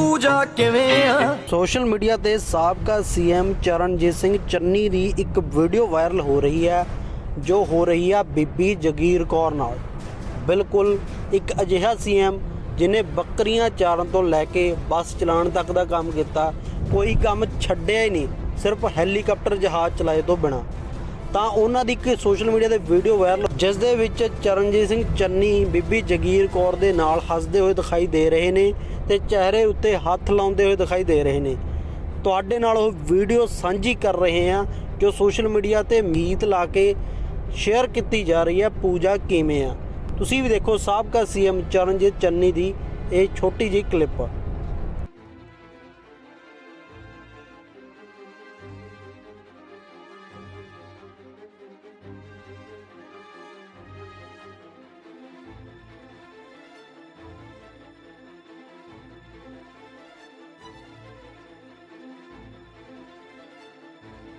ਪੂਜਾ ਕਿਵੇਂ ਆ? Social media ਤੇ ਸਾਬਕਾ ਸੀਐਮ ਚਰਨਜੀਤ ਸਿੰਘ ਚੰਨੀ ਦੀ ਇੱਕ ਵੀਡੀਓ ਵਾਇਰਲ ਹੋ ਰਹੀ ਹੈ, ਜੋ ਹੋ ਰਹੀ ਆ ਬੀਬੀ ਜਗੀਰ ਕੌਰ ਨਾਲ। ਬਿਲਕੁਲ ਇੱਕ ਅਜਿਹਾ ਸੀਐਮ ਜਿਨੇ ਬੱਕਰੀਆਂ ਚਾਰਨ ਤੋਂ ਲੈ ਕੇ ਬੱਸ ਚਲਾਉਣ ਤੱਕ ਦਾ ਕੰਮ ਕੀਤਾ, ਕੋਈ ਕੰਮ ਛੱਡਿਆ ਹੀ ਨਹੀਂ, ਸਿਰਫ ਹੈਲੀਕਾਪਟਰ ਜਹਾਜ਼ ਚਲਾਏ ਤੋਂ ਬਿਨਾ। ਤਾਂ ਉਹਨਾਂ ਦੀ ਇੱਕ ਸੋਸ਼ਲ ਮੀਡੀਆ ਤੇ ਵੀਡੀਓ ਵਾਇਰਲ, ਜਿਸ ਦੇ ਵਿੱਚ ਚਰਨਜੀਤ ਸਿੰਘ ਚੰਨੀ, ਬੀਬੀ ਜਗੀਰ ਕੌਰ ਦੇ ਨਾਲ ਹੱਸਦੇ ਹੋਏ ਦਿਖਾਈ ਦੇ ਰਹੇ ਨੇ ਤੇ ਚਿਹਰੇ ਉੱਤੇ ਹੱਥ ਲਾਉਂਦੇ ਹੋਏ ਦਿਖਾਈ ਦੇ ਰਹੇ ਨੇ। ਤੁਹਾਡੇ ਨਾਲ ਉਹ ਵੀਡੀਓ ਸਾਂਝੀ ਕਰ ਰਹੇ ਹਾਂ, ਜੋ ਸੋਸ਼ਲ ਮੀਡੀਆ ਤੇ ਮੀਤ ਲਾ ਕੇ ਸ਼ੇਅਰ ਕੀਤੀ ਜਾ ਰਹੀ ਹੈ, ਪੂਜਾ ਕਿਵੇਂ ਆ? ਤੁਸੀਂ ਵੀ ਦੇਖੋ, ਸਾਬਕਾ ਸੀਐਮ ਚਰਨਜੀਤ ਚੰਨੀ ਦੀ ਇਹ ਛੋਟੀ ਜਿਹੀ ਕਲਿੱਪ।